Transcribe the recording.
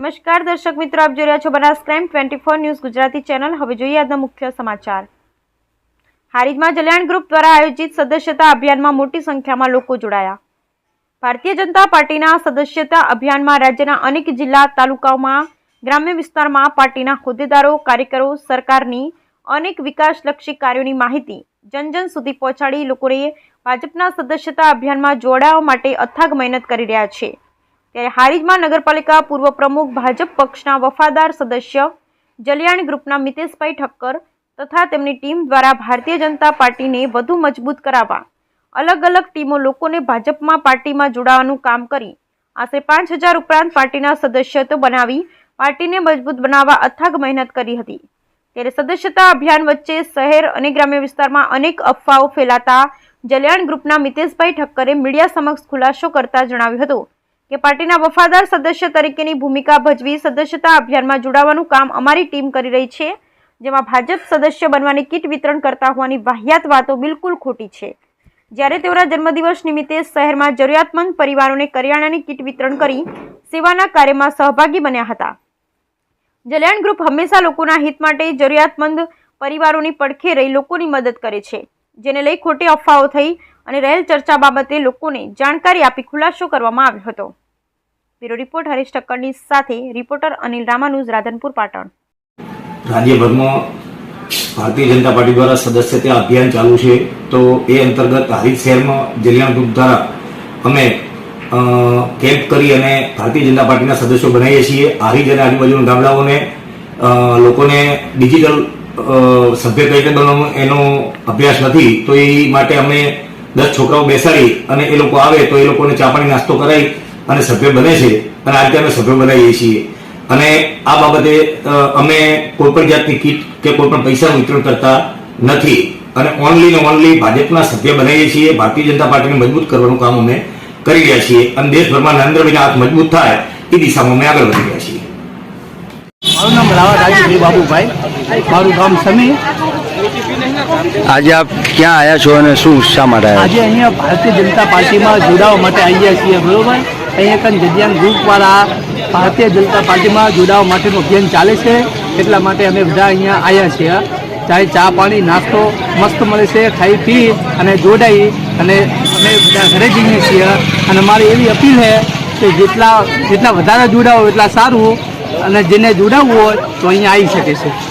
નમસ્કાર, દર્શક મિત્રો, આપ જોઈ રહ્યા છો Banas crime twenty four news Gujarati channel. હવે જોઈએ આજના મુખ્ય સમાચાર. હારીજમાં જલ્યાણ ગ્રુપ દ્વારા આયોજિત સદસ્યતા અભિયાનમાં મોટી સંખ્યામાં લોકો જોડાયા. ભારતીય જનતા પાર્ટીના સદસ્યતા અભિયાનમાં રાજ્યના અનેક જિલ્લા, તાલુકાઓમાં, ગ્રામ્ય વિસ્તારમાં પાર્ટીના હોદ્દેદારો, કાર્યકરો, સરકારની અનેક વિકાસલક્ષી કાર્યોની માહિતી જન જન સુધી પહોંચાડી લોકોએ ભાજપના સદસ્યતા અભિયાનમાં જોડાવા માટે અથાગ મહેનત કરી રહ્યા છે. ત્યારે હારીજમાં નગરપાલિકા પૂર્વ પ્રમુખ, ભાજપ પક્ષના વફાદાર સદસ્ય જલિયાણ ગ્રુપના મિતેશભાઈ ઠક્કર તથા તેમની ટીમ દ્વારા ભારતીય જનતા પાર્ટીને વધુ મજબૂત કરાવવા. અલગ અલગ ટીમો લોકોને ભાજપમાં પાર્ટીમાં જોડાવાનું કામ કરી. આશરે પાંચ હજાર ઉપરાંત પાર્ટીના સદસ્ય તો બનાવી પાર્ટીને મજબૂત બનાવવા અથાગ મહેનત કરી હતી. ત્યારે સદસ્યતા અભિયાન વચ્ચે શહેર અને ગ્રામ્ય વિસ્તારમાં અનેક અફવાઓ ફેલાતા જલિયાણ ગ્રુપના મિતેશભાઈ ઠક્કરે મીડિયા સમક્ષ ખુલાસો કરતા જણાવ્યું હતું. કે પાર્ટીના વફાદાર સદસ્ય તરીકેની ભૂમિકા ભજવી સદસ્યતા અભિયાનમાં જોડાવાનું કામ અમારી ટીમ કરી રહી છે, જેમાં ભાજપ સદસ્ય બનવાની કીટ વિતરણ કરતા હોવાની વાહિયાત વાતો બિલકુલ ખોટી છે. જ્યારે તેઓના જન્મદિવસ નિમિત્તે શહેરમાં જરૂરિયાતમંદ પરિવારોને કરિયાણાની કીટ વિતરણ કરી સેવાના કાર્યમાં સહભાગી બન્યા હતા. જલ્યાણ ગ્રુપ હંમેશા લોકોના હિત માટે જરૂરિયાતમંદ પરિવારોની પડખે રહી લોકોની મદદ કરે છે, જેને લઈ ખોટી અફવાઓ થઈ અને રહેલ ચર્ચા બાબતે લોકોને જાણકારી આપી ખુલાસો કરવામાં આવ્યો હતો. બ્યુરો રિપોર્ટ હરીશ ઠક્કરની સાથે રિપોર્ટર અનિલ રામાનુજ રાધનપુર, પાટણ. રાજ્યભરમાં ભારતીય જનતા પાર્ટી દ્વારા સદસ્યતા અભિયાન ચાલુ છે, તો એ અંતર્ગત હારીજ શહેરમાં જલિયાણ ગ્રુપ દ્વારા અમે કેમ્પ કરી અને ભારતીય જનતા પાર્ટીના સદસ્યો બનાવીએ છીએ. હારીજ અને આજુબાજુના ગામડાઓને લોકોને ડિજિટલ સભ્ય કઈ રીતે બનવાનું એનો અભ્યાસ નથી, તો એ માટે અમે દસ છોકરાઓ બેસાડી અને એ લોકો આવે તો એ લોકોને ચા પાણી નાસ્તો કરાવી અને સભ્ય બને છે. અને આ રીતે અમે સભ્ય બનાવીએ છીએ. અને આ બાબતે અમે કોઈ પણ જાતની કીટ કે કોઈ પણ પૈસાનું વિતરણ કરતા નથી. અને ઓનલી ને ઓનલી ભાજપના સભ્ય બનાવીએ છીએ. ભારતીય જનતા પાર્ટીને મજબૂત કરવાનું કામ અમે કરી રહ્યા છીએ. અને દેશભરમાં નરેન્દ્રભાઈના હાથ મજબૂત થાય, એ દિશામાં અમે આગળ વધી રહ્યા છીએ. મારું નામ રાવત રાજુભાઈ બાબુભાઈ. મારું ગામ સમી આજે આપ ક્યાં આવ્યા છો અને શું શા માટે આજે અહીંયા ભારતીય જનતા પાર્ટીમાં જોડાવા માટે આવ્યા છીએ બરોબર? અહીંયા કંઈ જગ્યાન ગ્રુપવાળા ભારતીય જનતા પાર્ટીમાં જોડાવા માટેનું અભિયાન ચાલે છે એટલા માટે અમે બધા અહીંયા આવ્યા છીએ. ચાહે ચા પાણી નાસ્તો મસ્ત મળે છે ખાઈ પી અને જોડાઈ અને અમે બધા ઘરે જઈએ છીએ. અને મારી એવી અપીલ છે કે જેટલા જેટલા વધારે જોડાવો એટલા સારું અને જેને જોડાવવું હોય તો અહીંયા આવી શકે છે.